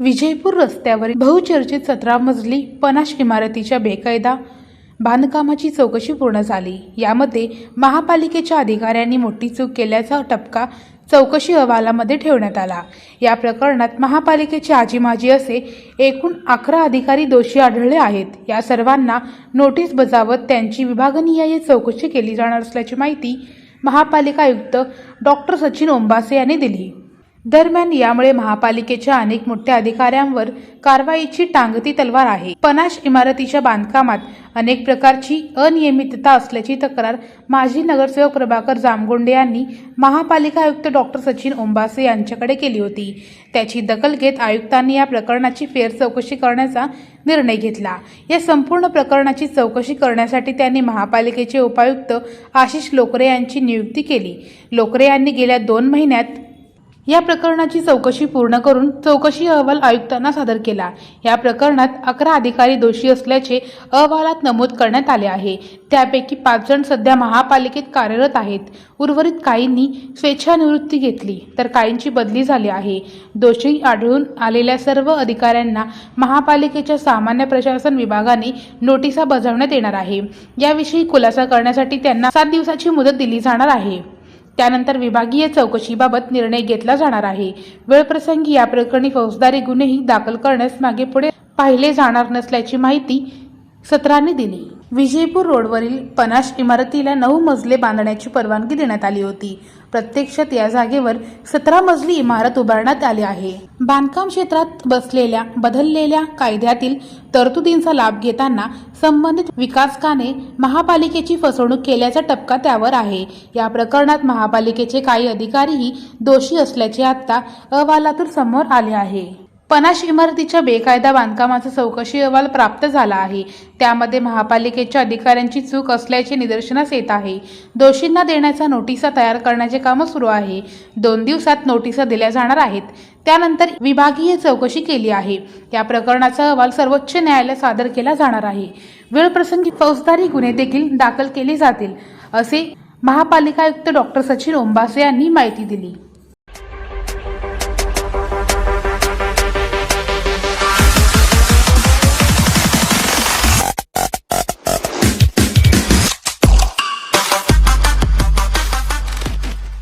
विजयपूर रस्त्यावरील बहुचर्चित सतरा मजली पनाश इमारतीच्या बेकायदा बांधकामाची चौकशी पूर्ण झाली. यामध्ये महापालिकेच्या अधिकाऱ्यांनी मोठी चूक केल्याचा टपका चौकशी अहवालामध्ये ठेवण्यात आला. या प्रकरणात महापालिकेचे आजी माजी असे एकूण अकरा अधिकारी दोषी आढळले आहेत. या सर्वांना नोटीस बजावत त्यांची विभागनिहाय चौकशी केली जाणार असल्याची माहिती महापालिका आयुक्त डॉक्टर सचिन ओंबासे यांनी दिली. दरम्यान यामुळे महापालिकेच्या अनेक मोठ्या अधिकाऱ्यांवर कारवाईची टांगती तलवार आहे. पनाश इमारतीच्या बांधकामात अनेक प्रकारची अनियमितता असल्याची तक्रार माजी नगरसेवक प्रभाकर जामगोंडे यांनी महापालिका आयुक्त डॉक्टर सचिन ओंबासे यांच्याकडे केली होती. त्याची दखल घेत आयुक्तांनी या प्रकरणाची फेर चौकशी करण्याचा निर्णय घेतला. या संपूर्ण प्रकरणाची चौकशी करण्यासाठी त्यांनी महापालिकेचे उपायुक्त आशिष लोकरे यांची नियुक्ती केली. लोकरे यांनी गेल्या दोन महिन्यात या प्रकरणाची चौकशी पूर्ण करून चौकशी अहवाल आयुक्तांना सादर केला. या प्रकरणात अकरा अधिकारी दोषी असल्याचे अहवालात नमूद करण्यात आले आहे. त्यापैकी पाच जण सध्या महापालिकेत कार्यरत आहेत. उर्वरित काहींनी स्वेच्छानिवृत्ती घेतली तर काहींची बदली झाली आहे. दोषी आढळून आलेल्या सर्व अधिकाऱ्यांना महापालिकेच्या सामान्य प्रशासन विभागाने नोटिसा बजावण्यात येणार आहे. याविषयी खुलासा करण्यासाठी त्यांना सात दिवसाची मुदत दिली जाणार आहे. त्यानंतर विभागीय चौकशीबाबत निर्णय घेतला जाणार आहे. वेळप्रसंगी या प्रकरणी फौजदारी गुन्हेही दाखल करण्यास मागे पुढे पाहिले जाणार नसल्याची माहिती सत्रांनी दिली. विजयपूर रोडवरील पनाश इमारतीला नऊ मजले बांधण्याची परवानगी देण्यात आली होती. प्रत्यक्षात या जागेवर सतरा मजली इमारत उभारण्यात आली आहे. बांधकाम क्षेत्रात बसलेल्या बदललेल्या कायद्यातील तरतुदींचा लाभ घेताना संबंधित विकासकाने महापालिकेची फसवणूक केल्याचा टपका त्यावर आहे. या प्रकरणात महापालिकेचे काही अधिकारीही दोषी असल्याचे आता अहवालातून समोर आले आहे. पनाश इमारतीच्या बेकायदा बांधकामाचा चौकशी अहवाल प्राप्त झाला आहे. त्यामध्ये महापालिकेच्या अधिकाऱ्यांची चूक असल्याचे निदर्शनास येत आहे. दोषींना देण्याचा नोटिसा तयार करण्याचे काम सुरू आहे. दोन दिवसात नोटिसा दिल्या जाणार आहेत. त्यानंतर विभागीय चौकशी केली आहे. या प्रकरणाचा अहवाल सर्वोच्च न्यायालयात सादर केला जाणार आहे. वेळप्रसंगी फौजदारी गुन्हे देखील दाखल केले जातील असे महापालिका आयुक्त डॉक्टर सचिन ओंबासे यांनी माहिती दिली.